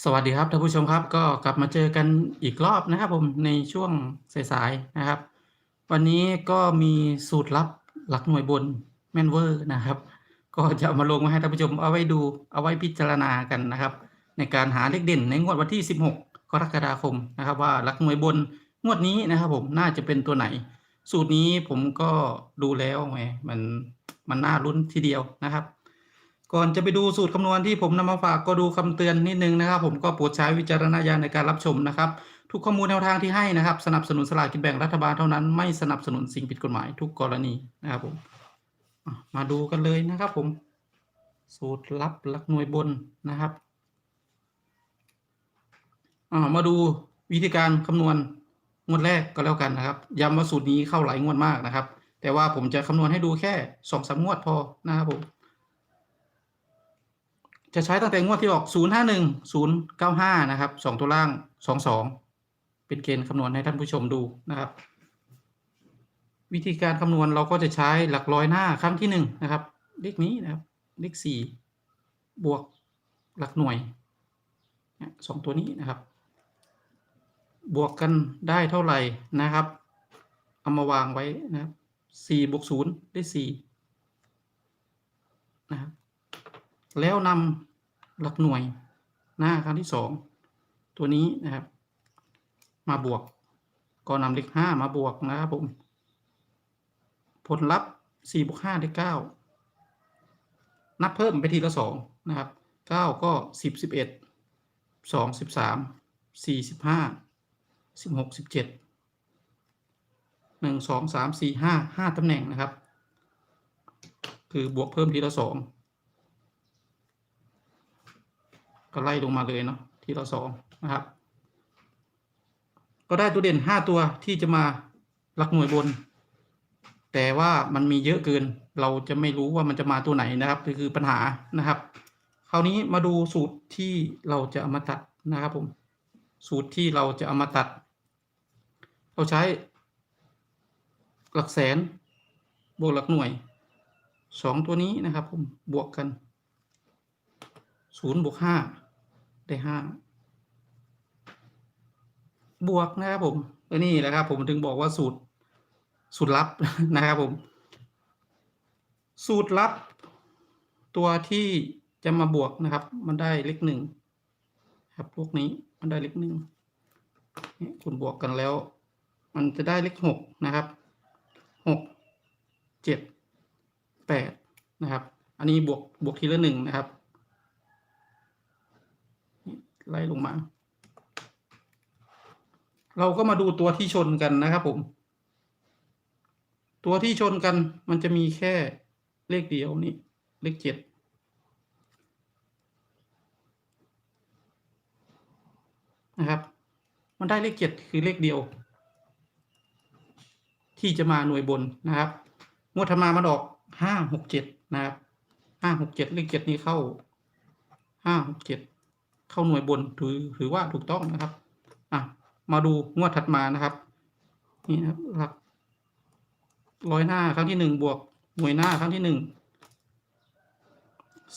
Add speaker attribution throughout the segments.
Speaker 1: สวัสดีครับท่านผู้ชมครับก็กลับมาเจอกันอีกรอบนะครับผมในช่วงสายๆนะครับ วันนี้ก็มีสูตรลับหลักหน่วยบนแมนเวอร์นะครับ ก็จะเอามาลงมาให้ท่านผู้ชมเอาไว้ดูเอาไว้พิจารณากันนะครับ ในการหาเลขเด่นในงวดวันที่ 16 กรกฎาคมนะครับ ว่าหลักหน่วยบนงวดนี้นะครับ ผมน่าจะเป็นตัวไหน สูตรนี้ผมก็ดูแล้วแหมมันมันน่าลุ้นทีเดียวนะครับ ก่อนจะไปดูสูตรคำนวณที่ผมนำมาฝากก็ดูคำเตือนนิดนึงนะครับ ผมก็โปรดใช้วิจารณญาณในการรับชมนะครับ ทุกข้อมูลแนวทางที่ให้นะครับ สนับสนุนสลากกินแบ่งรัฐบาลเท่านั้นไม่สนับสนุนสิ่งผิดกฎหมายทุกกรณีนะครับผมมาดูกันเลยนะครับ ผม สูตรลับหลักหน่วยบนนะครับอ่ามาดูวิธีการคำนวณงวดแรกก็แล้วกันนะครับย้ำว่าสูตรนี้เข้าหลายงวดมากนะครับ แต่ว่าผมจะคำนวณให้ดูแค่สองสามงวดพอนะครับผม จะใช้ตั้งแต่งวดที่ออก 051 095 นะครับสองตัวล่าง 22 เป็นเกณฑ์คำนวณให้ท่านผู้ชมดูนะครับ วิธีการคำนวณเราก็จะใช้หลักร้อยหน้าครั้งที่หนึ่งนะครับ เลขนี้นะครับ เลขสี่บวกหลักหน่วยเนี่ยสองตัวนี้นะครับ บวกกันได้เท่าไหร่นะครับ เอามาวางไว้นะครับสี่บวกศูนย์ได้สี่นะครับ แล้วนำหลักหน่วยหน้าครั้งที่สองตัวนี้นะครับ มาบวก ก็นำเลขห้ามาบวกนะครับผม ผลลัพธ์สี่บวกห้าได้เก้านับเพิ่มไปทีละสองนะครับเก้าก็สิบสิบเอ็ดสองสิบสามสี่สิบห้าสิบหกสิบเจ็ดหนึ่งสองสามสี่ห้าห้าตำแหน่งนะครับ คือบวกเพิ่มทีละสอง ก็ไล่ลงมาเลยเนาะทีละสองนะครับ ก็ได้ตัวเด่นห้าตัวที่จะมาหลักหน่วยบน แต่ว่ามันมีเยอะเกิน เราจะไม่รู้ว่ามันจะมาตัวไหนนะครับคือปัญหานะครับ คราวนี้มาดูสูตรที่เราจะเอามาตัดนะครับผม สูตรที่เราจะเอามาตัด เราใช้ หลักแสน บวกหลักหน่วยสองตัวนี้นะครับผมบวกกันศูนย์บวกห้า ได้ห้าบวกนะครับผมและนี่แหละครับ ผมถึงบอกว่าสูตร สูตรลับนะครับผม สูตรลับ ตัวที่จะมาบวกนะครับ มันได้เลขหนึ่งครับพวกนี้มันได้เลขหนึ่งคุณบวกกันแล้ว มันจะได้เลขหกนะครับหกเจ็ดแปดนะครับ อันนี้บวกบวกทีละหนึ่งนะครับ ไล่ลงมา เราก็มาดูตัวที่ชนกันนะครับผม ตัวที่ชนกันมันจะมีแค่เลขเดียวนี่เลขเจ็ดนะครับ มันได้เลขเจ็ดคือเลขเดียว ที่จะมาหน่วยบนนะครับงวดธรรมามันออกห้าหกเจ็ดนะครับห้าหกเจ็ดเลขเจ็ดนี้เข้าห้าหกเจ็ด เข้าหน่วยบนถือถือว่าถูกต้องนะครับอะมาดูงวดถัดมานะครับ นี่นะครับร้อยหน้าครั้งที่หนึ่งบวกหน่วยหน้าครั้งที่หนึ่ง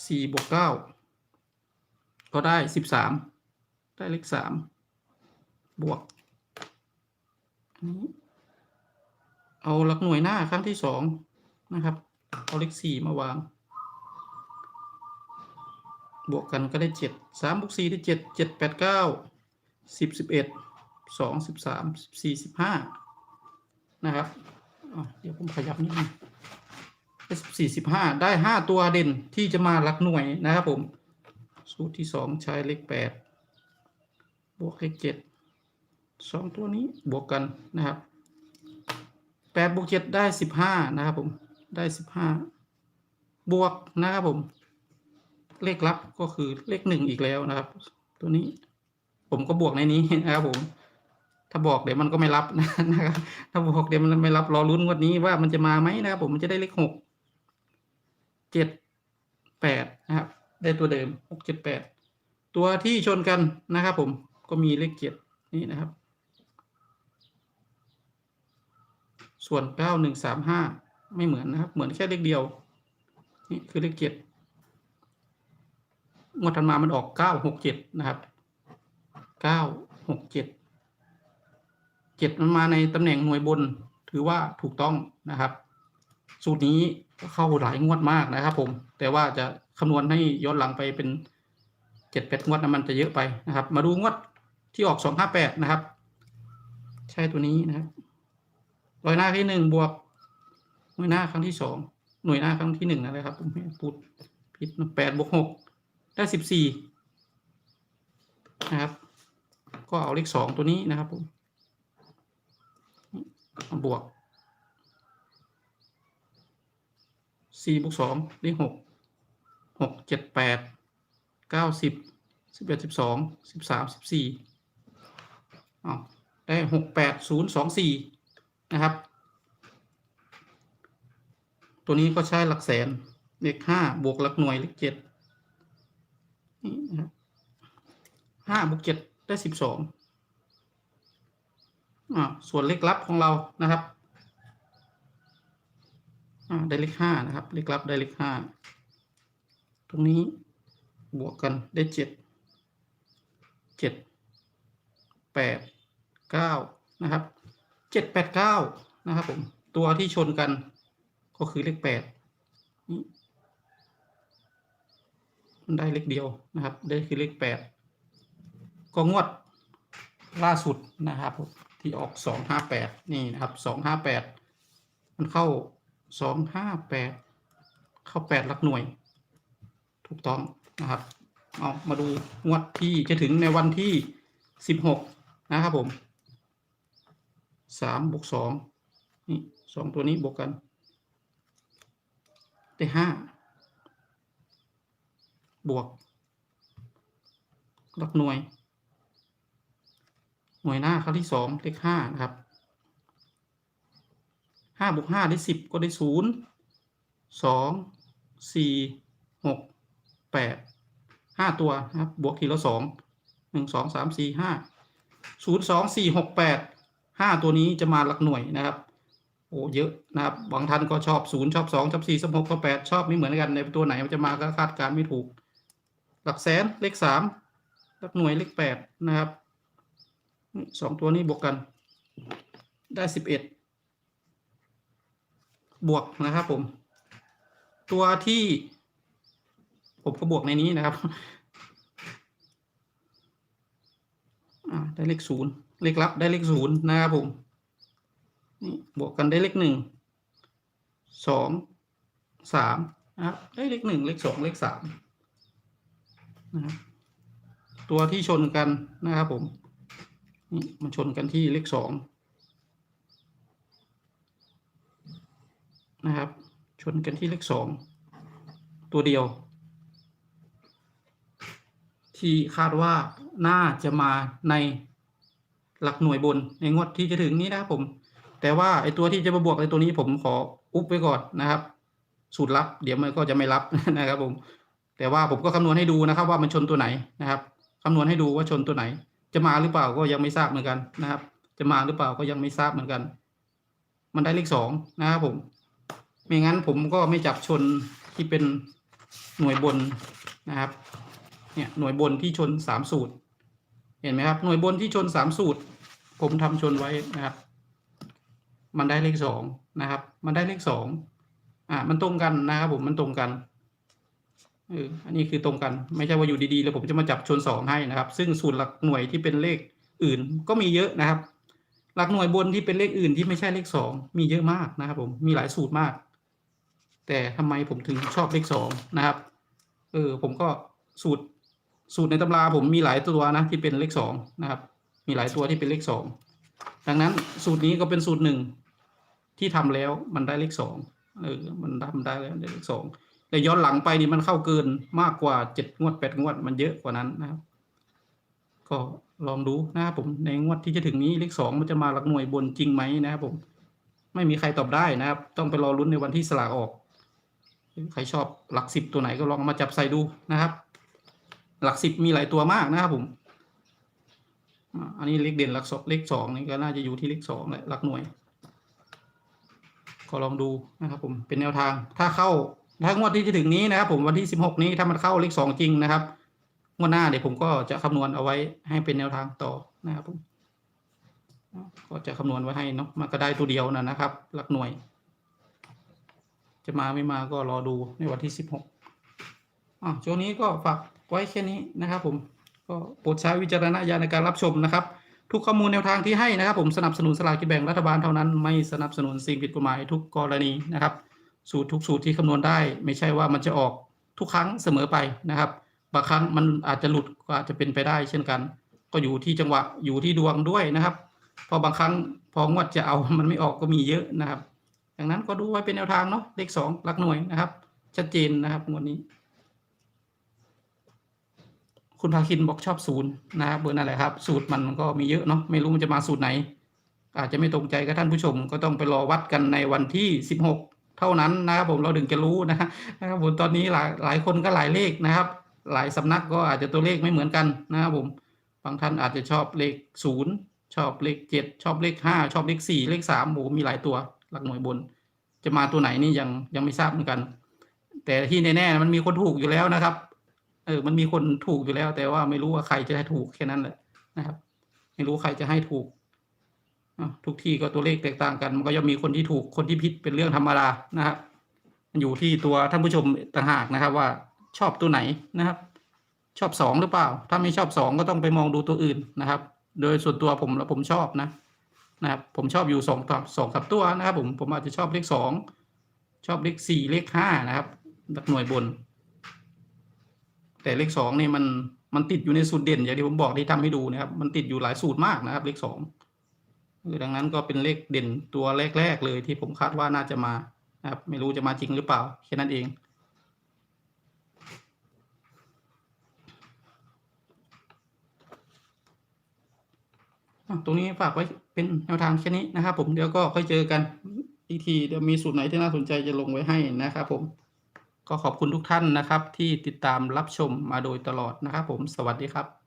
Speaker 1: สี่บวกเก้าก็ได้สิบสามได้เลขสามบวกนี่เอาหลักหน่วยหน้าครั้งที่สองนะครับ เอาเลขสี่มาวาง บวกกันก็ได้เจ็ดสามบวกสี่ได้เจ็ดเจ็ดแปดเก้าสิบสิบเอ็ดสองสิบสามสิบสี่สิบห้านะครับเดี๋ยวผมขยับนิดนึงสิบสี่สิบห้าได้ห้าตัวเด่นที่จะมาหลักหน่วยนะครับผม สูตรที่สองใช้เลขแปดบวกเลขเจ็ดสองตัวนี้บวกกันนะครับแปดบวกเจ็ดได้สิบห้านะครับผมได้สิบห้าบวกนะครับผม เลขลับก็คือเลขหนึ่งอีกแล้วนะครับ ตัวนี้ผมก็บวกในนี้นะครับผม ถ้าบอกเดี๋ยวมันก็ไม่รับนะครับถ้าบอกเดี๋ยวมันไม่รับรอลุ้นวันนี้ว่ามันจะมาไหมนะครับ ผมมันจะได้เลขหกเจ็ดแปดนะครับ ได้ตัวเดิมหกเจ็ดแปดตัวที่ชนกันนะครับผมก็มีเลขเจ็ดนี่นะครับ ส่วนเก้าหนึ่งสามห้าไม่เหมือนนะครับ เหมือนแค่เลขเดียว นี่คือเลขเจ็ด งวดถัดมามันออกเก้าหกเจ็ดนะครับเก้าหกเจ็ดเจ็ดมันมาในตำแหน่งหน่วยบนถือว่าถูกต้องนะครับ สูตรนี้เข้าหลายงวดมากนะครับ ผม แต่ว่าจะคำนวณให้ย้อนหลังไปเป็นเจ็ดแปดงวดนะมันจะเยอะไปนะครับ มาดูงวดที่ออกสองห้าแปดนะครับ ใช่ตัวนี้นะครับร้อยหน้าที่หนึ่งบวกหน่วยหน้าครั้งที่สองหน่วยหน้าครั้งที่หนึ่งนะครับผมพูดผิดแปดบวกหก ได้สิบสี่นะครับ ก็เอาเลขสองตัวนี้นะครับผมบวกสี่บวกสองได้หกหกเจ็ดแปดเก้าสิบสิบเอ็ดสิบสองสิบสามสิบสี่อ้าได้หกแปดศูนย์สองสี่นะครับ ตัวนี้ก็ใช้หลักแสนเลขห้าบวกหลักหน่วยเลขเจ็ด ห้าบวกเจ็ดได้สิบสองส่วนเลขลับของเรานะครับได้เลขห้านะครับ เลขลับได้เลขห้าตรงนี้บวกกันได้เจ็ดเจ็ดแปดเก้านะครับเจ็ดแปดเก้านะครับผมตัวที่ชนกันก็คือเลขแปดนี่ ได้เลขเดียวนะครับ ได้คือเลขแปดก็งวดล่าสุดนะครับผมที่ออกสองห้าแปดนี่นะครับสองห้าแปดมันเข้าสองห้าแปดเข้าแปดหลักหน่วย ถูกต้องนะครับเอามาดูงวดที่จะถึงในวันที่สิบหกนะครับผมสามบวกสองนี่สองตัวนี้บวกกัน ได้ห้า บวก หลักหน่วย หน่วยหน้าครั้งที่สองเลขห้านะครับห้าบวกห้าได้สิบก็ได้ศูนย์สองสี่หกแปดห้าตัวนะครับ บวกทีละสองหนึ่งสองสามสี่ห้าศูนย์สองสี่หกแปดห้าตัวนี้จะมาหลักหน่วยนะครับโอ้เยอะนะครับบางท่านก็ชอบศูนย์ชอบสองชอบสี่ชอบหกชอบแปดชอบไม่เหมือนกันในตัวไหนมันจะมาก็คาดการณ์ไม่ถูก หลักแสนเลขสามหลักหน่วยเลขแปดนะครับสองตัวนี้บวกกัน ได้สิบเอ็ดบวกนะครับผม ตัวที่ ผมก็บวกในนี้นะครับได้เลขศูนย์เลขลับได้เลขศูนย์นะครับผมนี่บวกกันได้เลขหนึ่งสองสามนะครับได้เลขหนึ่งเลขสองเลขสาม นะครับตัวที่ชนกันนะครับผมนี่มันชนกันที่เลขสองนะครับ ชนกันที่เลขสองตัวเดียว ที่คาดว่าน่าจะมาในหลักหน่วยบนในงวดที่จะถึงนี้นะครับผม แต่ว่าไอตัวที่จะมาบวกในตัวนี้ผมขออุบไว้ก่อนนะครับ สูตรลับ เดี๋ยวมันก็จะไม่รับนะครับผม แต่ว่าผมก็คำนวณให้ดูนะครับ ว่ามันชนตัวไหนนะครับคำนวณให้ดูว่าชนตัวไหน จะมาหรือเปล่าก็ยังไม่ทราบเหมือนกันนะครับ จะมาหรือเปล่าก็ยังไม่ทราบเหมือนกัน มันได้เลขสองนะครับผมไม่งั้นผมก็ไม่จับชนที่เป็นหน่วยบนนะครับ เนี่ยหน่วยบนที่ชนสามสูตร เห็นไหมครับ หน่วยบนที่ชนสามสูตร ผมทำชนไว้นะครับ มันได้เลขสองนะครับ มันได้เลขสองอ่ามันตรงกันนะครับผมมันตรงกัน เอออันนี้คือตรงกัน ไม่ใช่ว่าอยู่ดีๆ แล้วผมจะมาจับชนสองให้นะครับ ซึ่งสูตรหลักหน่วยที่เป็นเลขอื่นก็มีเยอะนะครับ หลักหน่วยบนที่เป็นเลขอื่นที่ไม่ใช่เลขสองมีเยอะมากนะครับ ผมมีหลายสูตรมาก แต่ทำไมผมถึงชอบเลขสองนะครับเออผมก็สูตรสูตรในตำราผมมีหลายตัวนะที่เป็นเลขสองนะครับ มีหลายตัวที่เป็นเลขสองดังนั้นสูตรนี้ก็เป็นสูตรหนึ่งที่ทำแล้วมันได้เลขสองเออมันทำได้แล้วได้เลขสอง แต่ย้อนหลังไปนี่มันเข้าเกินมากกว่าเจ็ดงวดแปดงวด มันเยอะกว่านั้นนะครับ ก็ลองดูนะครับผมในงวดที่จะถึงนี้เลขสองมันจะมาหลักหน่วยบนจริงไหมนะครับผม ไม่มีใครตอบได้นะครับ ต้องไปรอลุ้นในวันที่สลากออก ใครชอบหลักสิบตัวไหนก็ลองมาจับใส่ดูนะครับ หลักสิบมีหลายตัวมากนะครับผมอันนี้เลขเด่นหลักสองเลขสองนี่ก็น่าจะอยู่ที่เลขสองแหละหลักหน่วย ก็ลองดูนะครับผมเป็นแนวทางถ้าเข้า ถ้างวดที่จะถึงนี้นะครับ ผมวันที่สิบหกนี้ถ้ามันเข้าเลขสองจริงนะครับงวดหน้าเดี๋ยวผมก็จะคำนวณเอาไว้ให้เป็นแนวทางต่อนะครับผมก็จะคำนวณไว้ให้เนาะมันก็ได้ตัวเดียวนะนะครับ หลักหน่วย จะมาไม่มาก็รอดูในวันที่สิบหกอะช่วงนี้ก็ฝากไว้แค่นี้นะครับ ผมก็โปรดใช้วิจารณญาณในการรับชมนะครับ ทุกข้อมูลแนวทางที่ให้นะครับ ผมสนับสนุนสลากกินแบ่งรัฐบาลเท่านั้น ไม่สนับสนุนสิ่งผิดกฎหมายทุกกรณีนะครับ สูตรทุกสูตรที่คำนวณได้ ไม่ใช่ว่ามันจะออกทุกครั้งเสมอไปนะครับ บางครั้งมันอาจจะหลุดก็อาจจะเป็นไปได้ เช่นกัน ก็อยู่ที่จังหวะอยู่ที่ดวงด้วยนะครับพอบางครั้งพองวดจะเอามันไม่ออกก็มีเยอะนะครับดังนั้นก็ดูไว้เป็นแนวทางเนาะเลขสองหลักหน่วยนะครับ ชัดเจนนะครับงวดนี้ คุณพาคินบอกชอบศูนย์นะครับเบอร์นั่นแหละครับ สูตรมันก็มีเยอะเนาะไม่รู้มันจะมาสูตรไหน อาจจะไม่ตรงใจกับท่านผู้ชม ก็ต้องไปรอวัดกันในวันที่สิบหก เท่านั้นนะครับผมเราถึงจะรู้นะนะครับผมตอนนี้หลายหลายคนก็หลายเลขนะครับ หลายสำนักก็อาจจะตัวเลขไม่เหมือนกันนะครับผมบางท่านอาจจะชอบเลขศูนย์ชอบเลขเจ็ดชอบเลขห้าชอบเลขสี่เลขสามโอ้มีหลายตัวหลักหน่วยบน จะมาตัวไหนนี่ยังยังไม่ทราบเหมือนกัน แต่ที่แน่ๆมันมีคนถูกอยู่แล้วนะครับเออมันมีคนถูกอยู่แล้ว แต่ว่าไม่รู้ว่าใครจะให้ถูกแค่นั้นแหละนะครับ ไม่รู้ใครจะให้ถูก ทุกที่ก็ตัวเลขแตกต่างกัน มันก็ย่อมมีคนที่ถูกคนที่ผิดเป็นเรื่องธรรมดานะครับมันอยู่ที่ตัวท่านผู้ชมต่างหากนะครับ ว่าชอบตัวไหนนะครับ ชอบสองหรือเปล่า ถ้าไม่ชอบสองก็ต้องไปมองดูตัวอื่นนะครับ โดยส่วนตัวผมแล้วผมชอบนะนะครับ ผมชอบอยู่สองตัวสองสามตัวนะครับผมผมอาจจะชอบเลขสองชอบเลขสี่เลขห้านะครับหลักหน่วยบน แต่เลขสองนี่มันมันติดอยู่ในสูตรเด่นอย่างที่ผมบอกที่ทำให้ดูนะครับ มันติดอยู่หลายสูตรมากนะครับ เลขสอง ดังนั้นก็เป็นเลขเด่นตัวแรก ๆ เลยที่ผมคาดว่าน่าจะมานะครับไม่รู้จะมาจริงหรือเปล่าแค่นั้นเอง ตรงนี้ฝากไว้เป็นแนวทางแค่นี้นะครับผมเดี๋ยวก็ค่อยเจอกันอีกทีเดี๋ยวมีสูตรไหนที่น่าสนใจจะลงไว้ให้นะครับผมก็ขอบคุณทุกท่านนะครับที่ติดตามรับชมมาโดยตลอดนะครับผมสวัสดีครับ